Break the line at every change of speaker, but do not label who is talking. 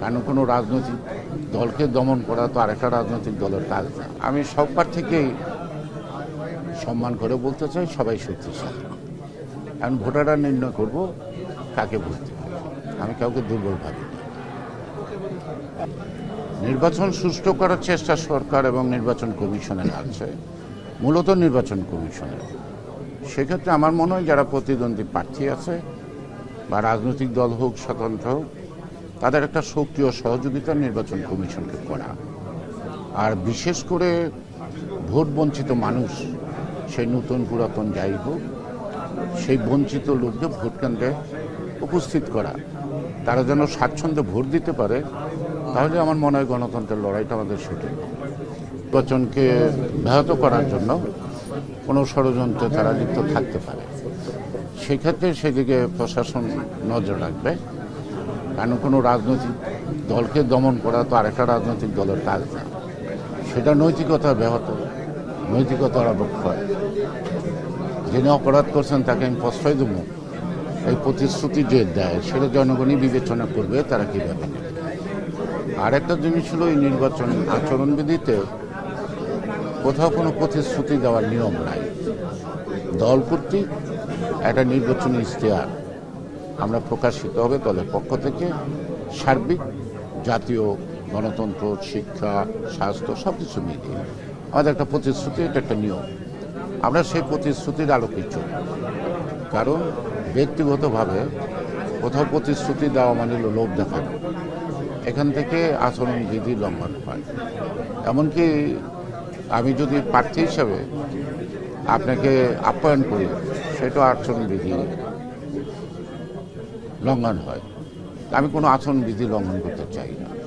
কারণ কোনো রাজনৈতিক দলকে দমন করা তো আরেকটা রাজনৈতিক দলের কাজ। না আমি সব থেকেই সম্মান করে বলতে চাই, সবাই শক্তিশালী। এখন ভোটাররা নির্ণয় করব কাকে ভোট আমি কাউকে দুর্বল ভাবি নির্বাচন সুষ্ঠু করার চেষ্টা সরকার এবং নির্বাচন কমিশনের আছে, মূলত নির্বাচন কমিশনের। সেক্ষেত্রে আমার মনে হয় যারা প্রতিদ্বন্দ্বী প্রার্থী আছে বা রাজনৈতিক দল হোক, স্বতন্ত্র হোক তাদের একটা সক্রিয় সহযোগিতা নির্বাচন কমিশনকে করা। আর বিশেষ করে ভোট বঞ্চিত মানুষ, সেই নতুন পুরাতন যাই হোক, সেই বঞ্চিত লোকদের ভোট কেন্দ্রে উপস্থিত করা। তারা যেন স্বাচ্ছন্দ্যে ভোট দিতে পারে, তাহলে আমার মনে হয় গণতন্ত্রের লড়াইটা আমাদের সঠিক নির্বাচনকে ব্যাহত করার জন্য কোনো ষড়যন্ত্রে তারা লিপ্ত থাকতে পারে। সেক্ষেত্রে সেদিকে প্রশাসন নজর রাখবে। কারণ কোনো রাজনৈতিক দলকে দমন করা তো আরেকটা রাজনৈতিক দলের কাজ না। সেটা নৈতিকতা ব্যাহত নৈতিকতার অবক্ষয় যিনি অপরাধ করছেন তাকে আমি প্রশ্রয় দেবো। এই প্রতিশ্রুতি যে দেয়, সেটা জনগণই বিবেচনা করবে, তারা কীভাবে নেবে আর একটা জিনিস হলো এই নির্বাচন আচরণবিধিতে কোথাও কোনো প্রতিশ্রুতি দেওয়ার নিয়ম নাই। দল কর্তৃক একটা নির্বাচনী ইশতেহার আমরা প্রকাশিত হবে দলের পক্ষ থেকে। সার্বিক, জাতীয় গণতন্ত্র, শিক্ষা, স্বাস্থ্য সব কিছু মিলিয়ে। আমাদের একটা প্রতিশ্রুতি, এটা একটা নিয়ম। আমরা সেই প্রতিশ্রুতির আলোকে চলি। কারণ ব্যক্তিগতভাবে কোথাও প্রতিশ্রুতি দেওয়া মানে লোভ দেখানো। এখান থেকে আচরণবিধি লঙ্ঘন হয়। এমনকি আমি যদি প্রার্থী হিসাবে আপনাকে আপ্যায়ন করি, সেটা আচরণবিধি লঙ্ঘন হয়। আমি কোনো আচরণবিধি লঙ্ঘন করতে চাই না।